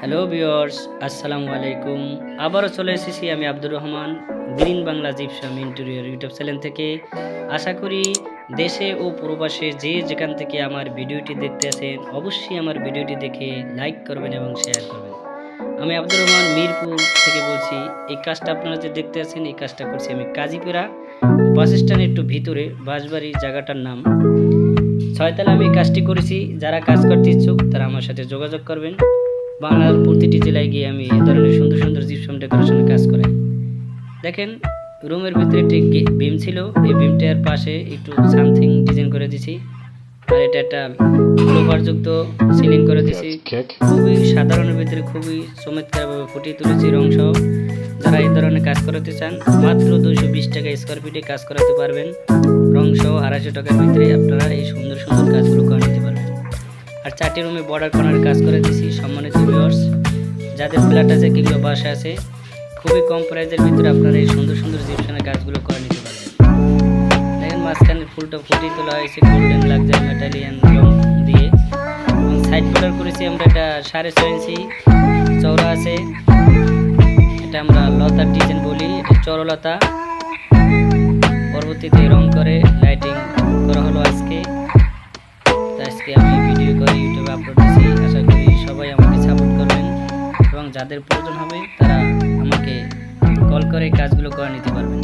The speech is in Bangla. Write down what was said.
হ্যালো ভিওর্স আসসালামু আলাইকুম আবারও চলে এসেছি আমি Abdur Rahman, green Bangla gypsum interior YouTube channel থেকে। আশা করি দেশে ও প্রবাসে যে যেখান থেকে আমার ভিডিওটি দেখতে আছেন অবশ্যই আমার ভিডিওটি দেখে লাইক করবেন এবং শেয়ার করবেন। আমি আব্দুর রহমান, মিরপুর থেকে বলছি, এই কাজটা আপনারা যে দেখতে আছেন এই কাজটা করছি আমি কাজীপুরা বাস স্ট্যান্ডের একটু ভিতরে বাঁশবাড়ি জায়গাটার নাম। ছয়তলা আমি কাজটি করেছি। যারা কাজ করতে ইচ্ছুক, তারা আমার সাথে যোগাযোগ করবেন। বাংলার প্রতিটি জেলায় গিয়ে আমি এই ধরনের সুন্দর সুন্দর জিপসাম ডেকোরেশনের কাজ করাই। দেখেন রুমের ভিতরে একটি বিম ছিল। এই বিমটার পাশে একটু সামথিং ডিজাইন করে দিছি। আর এটা একটা লোভারযুক্ত সিলিং করে দিছি। খুবই সাধারণের ভিতরে খুবই চমৎকারভাবে ফুটিয়ে তুলেছি রং সহ। যারা এই ধরনের কাজ করাতে চান মাত্র দুইশো বিশ টাকা স্কোয়ার ফিটে কাজ করাতে পারবেন। রং সহ আড়াইশো টাকার ভিতরে আপনারা এই সুন্দর সুন্দর কাজগুলো করে নিতে পারবেন। আর চারটি রুমে বর্ডার কর্নার কাজ করে দিয়েছি সম্মানিত যাদের ফ্ল্যাট আছে কিংবা বাসা আছে, খুবই কম প্রাইজের ভিতরে আপনারা এই সুন্দর সুন্দর জিপসানের কাজগুলো করে নিতে পারবেন। দেখেন মাঝখানে ফুলটা ফুটিয়ে তোলা হয়েছে গোল্ডেন লাক্সারি মেটালিয়ান রং দিয়ে। এবং সাইড বর্ডার করেছি আমরা এটা সাড়ে ছয় ইঞ্চি চওড়া আছে। এটা আমরা লতার ডিজাইন বলি, এটা চরলতা পরবর্তীতে রং করে লাইটিং করা হলো আজকে। এবং যাদের প্রয়োজন হবে তারা আমাকে কল করে কাজগুলো করে নিতে পারবেন।